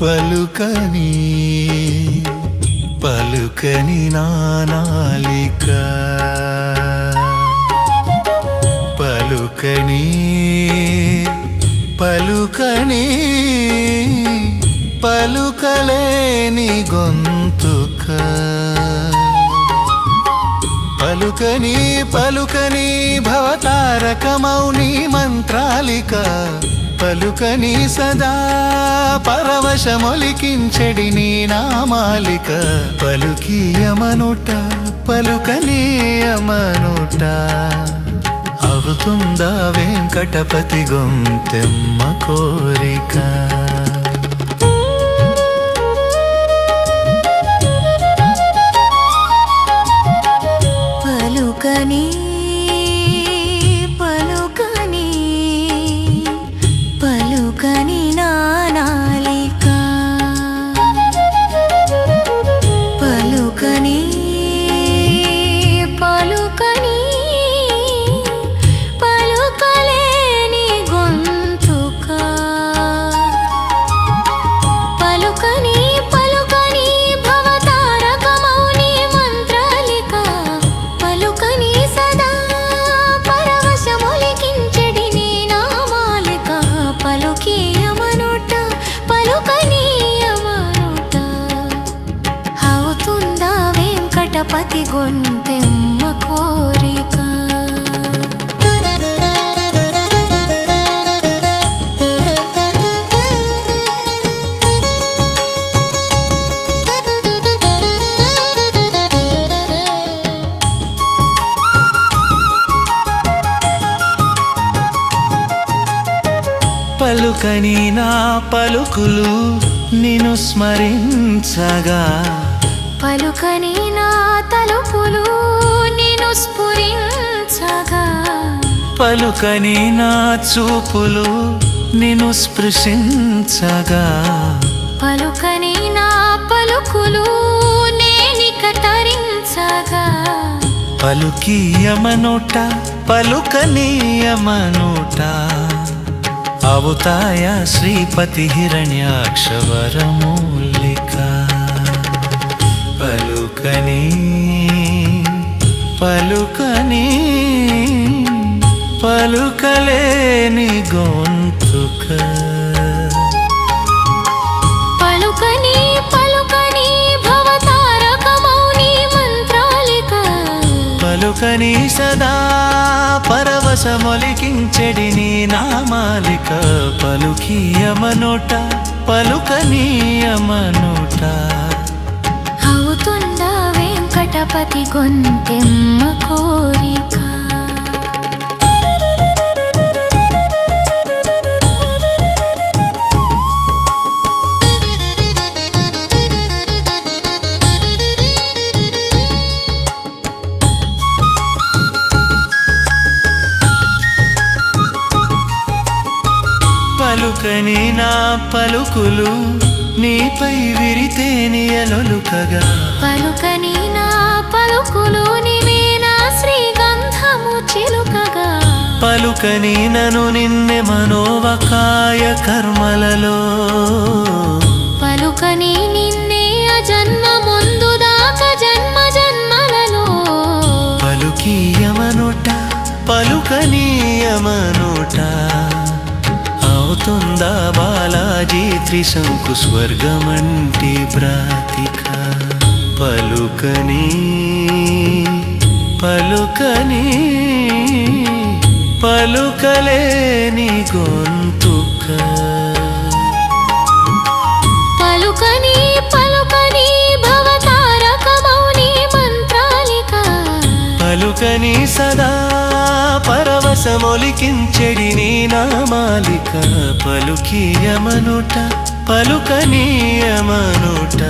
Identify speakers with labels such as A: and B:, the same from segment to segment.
A: పలుకని పలుకని నానాలిక పలుకని పలుకని పలుకలేని గొంతుక. పలుకని పలుకని భవతారకమౌని మంత్రాలిక. పలుకని సదా పరవశమొలికించెడి నీ నామాలిక. పలుకీయమనుట పలుకనీయమనుట. అవుతుందా వెంకటపతి గొంతెమ్మ కోరిక?
B: పలుకని పలుకని గణపతి గొంతెమ్మ కోరిక.
A: పలుకని నా పలుకులు నిన్ను స్మరించగా.
B: పలుకని నా తలుపులు నిన్ను స్ఫురించగా.
A: పలుకని నా చూపులు నిన్ను స్పృశించగా.
B: పలుకని నా పలుకులు నేనిక తరించగా.
A: పలుకీయమనుట పలుకనీయమనుట అవుతాయా శ్రీపతి హిరణ్యాక్షవరమూలిక పలుకలేని గొంతుక.
B: పలుకని పలుకని భవతారకమౌని మంత్రాలిక.
A: పలుకని సదా పరవశమొలికించెడి నీ నామాలిక. పలుకీయమనుట పలుకనీయమనుట.
B: అవుతుందా వెంకటపతి గొంతెమ్మ కోరిక?
A: పలుకని నా పలుకులు నీపై విరితే నియలొలుకగా.
B: పలుకని నా పలుకులు నివేనా శ్రీగంధము చిలుకగా.
A: పలుకని నను నిన్నె మనోవకాయ కర్మలలో. అవుతుందా బాలాజీ త్రిశంకు స్వర్గమంటి బ్రాతిక పలుకని పలుకని పలుకలేని గో పరవశమొలికించెడి నీ నామాలిక పలుకీయమనుట పలుకనీయమనుట.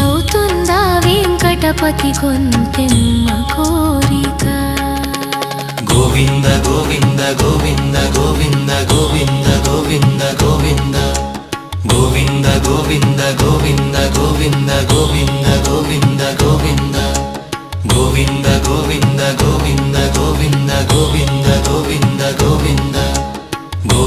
B: అవుతుందా వెంకటపతి గొంతెమ్మ కోరిక?
A: గోవింద గోవింద గోవింద గోవింద గోవింద గోవింద గోవింద. గోవింద గోవింద